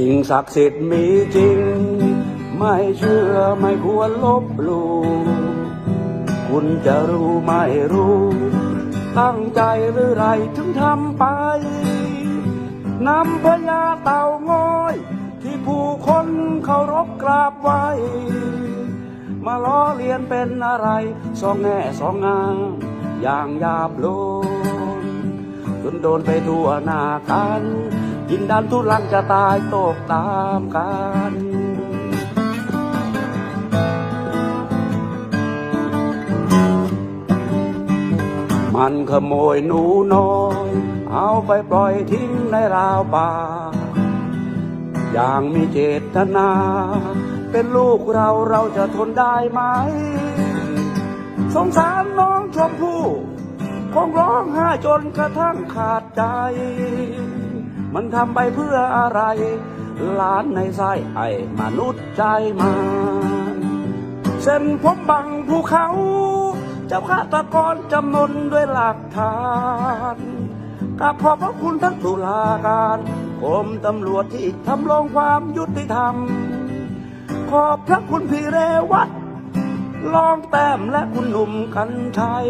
สิ่งศักดิ์สิทธิ์มีจริง ไม่เชื่อไม่ควรลบหลู่คุณจะรู้ไม่รู้ ตั้งใจหรือไรถึงทำไปนำพญาเต่างอย ที่ผู้คนเคารพกราบไหวมาล้อเลียนเป็นอะไรสองแง่สองงามอย่างหยาบโล จนโดนไปทั่วหน้ากันยินดันทุลังจะตายตกตามกันมันขโมยหนูน้อย เอาไปปล่อยทิ้งในราวป่า อย่างมีเจตนา เป็นลูกเราเราจะทนได้ไหม สงสารน้องชมพู่ คงร้องไห้จนกระทั่งขาดใจ มันทำไปเพื่ออะไร หลานในไส้ไอ้มนุษย์ใจมันเส้นผมบังภูเขา เจ้าฆาตกรจำนนด้วยหลักฐานกับขอบพระคุณทั้งตุลาการกรมตำรวจที่ทำลงความยุติธรรม ขอบพระคุณพี่เรวัตลองแต้มและคุณหนุ่มกันชัย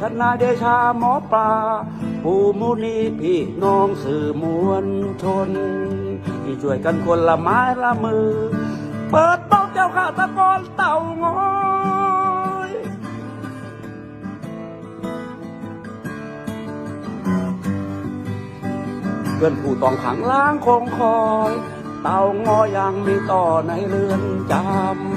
ทนายเดชาหมอปลาผู้มุนีพี่น้องสื่อมวลชน ที่ช่วยกันคนละไม้ละมือ เปิดเป้าเจ้าข้าตะกอนเต่างอยเพื่อนผู้ต้องขังล้างคงคอย เต่างอยยังมีต่อในเรือนจำ